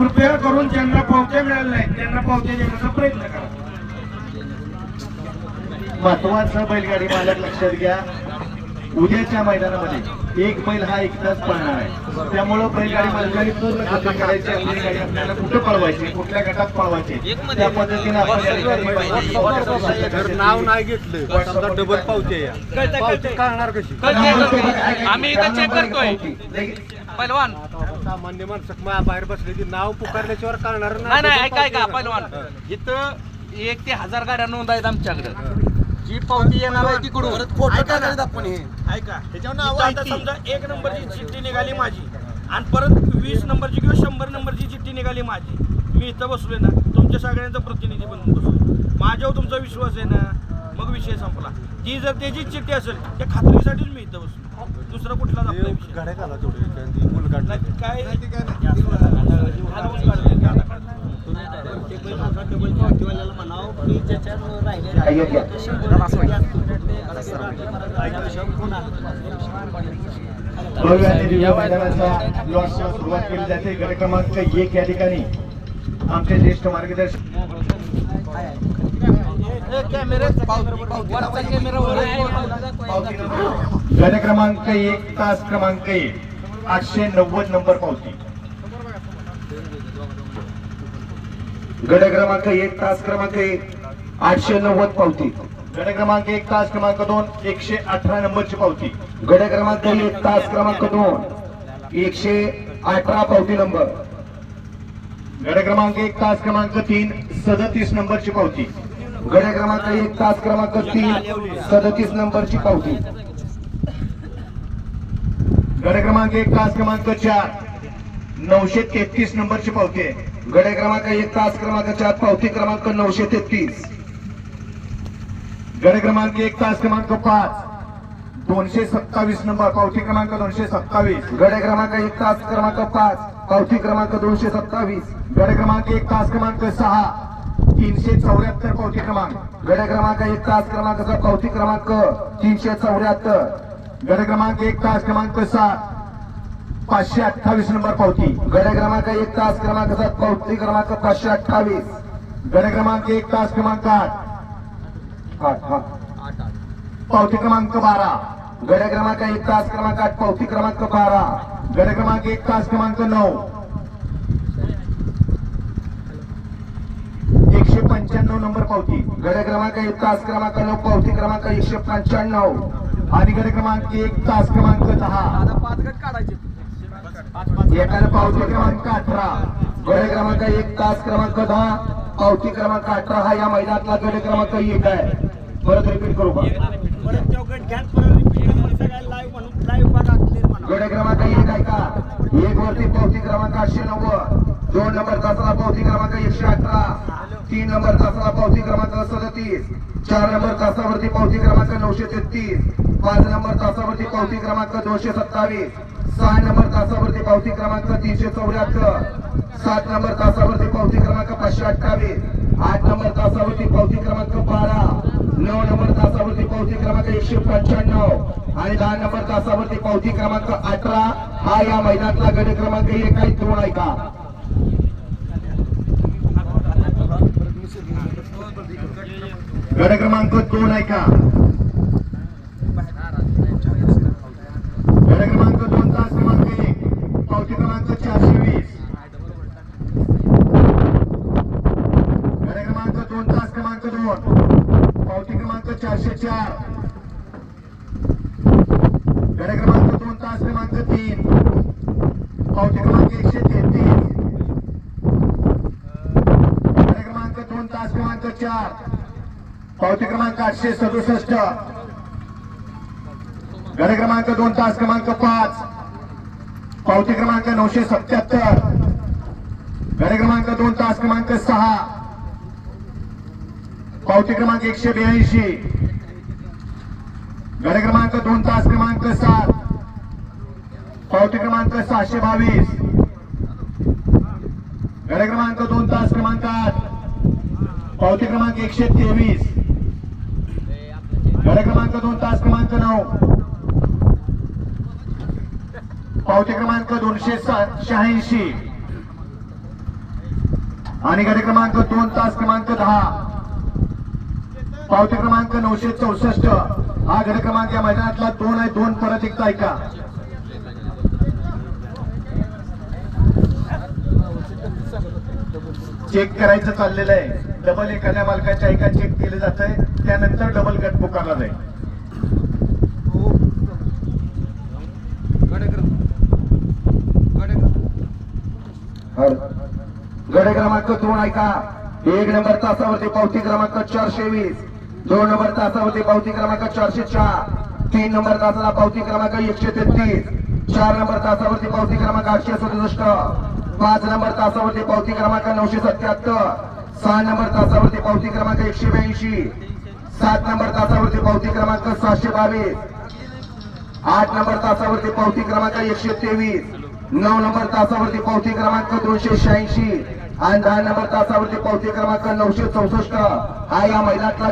कृपया करून ज्यांना पावत्या मिळाल्या नाहीत त्यांना पावत्या देण्याचा प्रयत्न करा. महत्वाचं बैलगाडी मालक लक्षात घ्या. उद्याच्या मैदानामध्ये एक बैल हा एकटाच पळणार आहे. त्यामुळं बैलगाडी मालकांनी पूर्ण खात्री करायची आपली गाडी आपल्याला कुठं पळवायची कुठल्या गटात पळवायची. त्या पद्धतीने आपण नाव नाही घेतलं डबल पावते कळणार कशी? आम्ही इथं चेक करतोय. पैलवान सामान्य माणसं मा- बाहेर बसले की नाव पुकारल्याशिवाय कळणार नाही. नाही ऐका ऐका पैलवान इथं एक ते हजार गाड्या नोंद आहेत आमच्याकडे. जी पावती येणार आहे तिकडून. ऐका इथं आता समजा एक नंबरची चिठ्ठी निघाली माझी आणि परत वीस नंबरची किंवा शंभर नंबरची चिठ्ठी निघाली माझी. मी इथं बसलोय ना तुमच्या सगळ्यांचा प्रतिनिधी बनून बसलोय. माझ्यावर तुमचा विश्वास आहे ना मग विषय संपला. ती जर त्याची चिठ्ठी असेल त्या खात्रीसाठीच मी इथं बसलो. दुसरा कुठलाच आपला विषय. गाड्या घाला तेवढे त्यांची मुलगाड नाही. काय? घालवून काढलं, गाडा काढलं. भव्य आणि दिव्य मैदानाच्या लॉटला सुरुवात केली जाते. गट क्रमांक एक या ठिकाणी आमचे ज्येष्ठ मार्गदर्शक वरचा कॅमेरा वर आहे. पावती नंबर गण क्रमांक एक तास क्रमांक एक आठशे नव्वद नंबर पावती. गड क्रमांक एक तास क्रमांक एक आठशे नव्वद पावती. गड क्रमांक एक तास क्रमांक दोन एकशे अठरा नंबरची पावती. गड क्रमांक एक तास क्रमांक दोन एकशे अठरा पावती नंबर. गड क्रमांक एक तास क्रमांक तीन सदतीस नंबरची पावती. गड क्रमांक एक तास क्रमांक तीन सदतीस नंबरची पावती. गड क्रमांक एक तास क्रमांक चार. नऊशे तेहतीस नंबरची पावती आहे. गड क्रमांक एक तास क्रमांक चार पावती क्रमांक नऊशे तेहतीस. गड क्रमांक एक तास क्रमांक पाच. दोनशे सत्तावीस नंबर पावती क्रमांक दोनशे सत्तावीस. गड क्रमांक एक तास क्रमांक पाच पावती क्रमांक दोनशे सत्तावीस. गड क्रमांक एक तास क्रमांक सहा. तीनशे चौऱ्याहत्तर पावती क्रमांक. गड क्रमांक एक तास क्रमांकचा पावती क्रमांक तीनशे चौऱ्याहत्तर. गट क्रमांक एक तास क्रमांक सात, पाचशे अठ्ठावीस नंबर पावती. गट क्रमांक एक तास क्रमांक सात, पावती क्रमांक पाचशे अठ्ठावीस. गट क्रमांक एक तास क्रमांक आठ. आठ, हा. पावती क्रमांक बारा. गड क्रमांक एक तास क्रमांक आठ, पावती क्रमांक बारा. गड क्रमांक एक तास क्रमांक नऊ. एकशे पंच्याण्णव नंबर पावती. गड क्रमांक एक तास क्रमांक नऊ, पावती क्रमांक एकशे पंच्याण्णव. आणि गड क्रमांक एक तास क्रमांक दहा. एकाने पावती क्रमांक अठरा. गड क्रमांक एक तास क्रमांक दहा. पावती क्रमांक अठरा हा या मैदानातला गड क्रमांक एक आहे. परत रिपीट करू का? गड क्रमांक एक आहे का? एक वरती पावती क्रमांक आठशे नव्वद. दोन नंबर तासाला पावती क्रमांक एकशे अठरा. तीन नंबर तासाला पावती क्रमांक सदतीस. चार नंबर तासावरती पावती क्रमांक नऊशे तेहतीस. पाच नंबर तासावरती पावती क्रमांक दोनशे सत्तावीस. सहा नंबर तासावरती पावती क्रमांक तीनशे चौऱ्याहत्तर. सात नंबर तासावरती पावती क्रमांक पाचशे अठ्ठावीस. आठ नंबर तासावरती पावती क्रमांक बारा. नऊ नंबर तासावरती पावती क्रमांक एकशे पंच्याण्णव. आणि दहा नंबर तासावरती पावती क्रमांक अठरा. हा या मैदानातला गट क्रमांक एक आहे. दोन आहे का? क्रमांक दोन आहे का गड क्रमांक दोन तास क्रमांक एक पावती क्रमांक चारशे वीस गड क्रमांक दोन तास दोन पावती क्रमांक चारशे चार. गड क्रमांक दोन तास क्रमांक तीन. पावती क्रमांक एकशे तेहतीस. गड क्रमांक दोन तास क्रमांक चार. पावती क्रमांक आठशे सदुसष्ट. गड क्रमांक दोन तास क्रमांक पाच. पावती क्रमांक नऊशे सत्याहत्तर गड क्रमांक दोन तास क्रमांक सहा. पावती क्रमांक एकशे ब्याऐंशी. गड क्रमांक दोन तास क्रमांक सात. पावती क्रमांक सहाशे बावीस. गड क्रमांक दोन तास क्रमांक आठ. पावती क्रमांक एकशे तेवीस. गड क्रमांक दोन तास क्रमांक नऊ. पावती क्रमांक दोनशे शहाऐंशी. आणि गाडी क्रमांक दोन तास क्रमांक दहा. पावती क्रमांक नऊशे चौसष्ट. हा गड क्रमांक या मैदानातला दोन आहे दोन परत एकदा ऐका. चेक करायचं चाललेलं आहे. डबल एखाद्या मालकाच्या ऐका चेक केलं जात आहे. त्यानंतर डबल गट पुकारला जाईल गडे क्रमांक दोन ऐका. एक नंबर तासावरती पावती क्रमांक चारशे वीस. दोन नंबर तासावरती पावती क्रमांक चारशे चार. तीन नंबर तासाला पावती क्रमांक एकशे तेहतीस. चार नंबर तासावरती पावती क्रमांक आठशे सदुसष्ट. पाच नंबर तासावरती पावती क्रमांक नऊशे सत्याहत्तर. सहा नंबर तासावरती पावती क्रमांक एकशे ब्याऐंशी. सात नंबर तासावरती पावती क्रमांक सहाशे बावीस. आठ नंबर तासावरती पावती क्रमांक एकशे तेवीस. नऊ नंबर तासावरती पावती क्रमांक दोनशे शहाऐंशी. आणि दहा नंबर तासावरती पावती क्रमांक नऊशे चौसष्ट. हा या महिन्यातला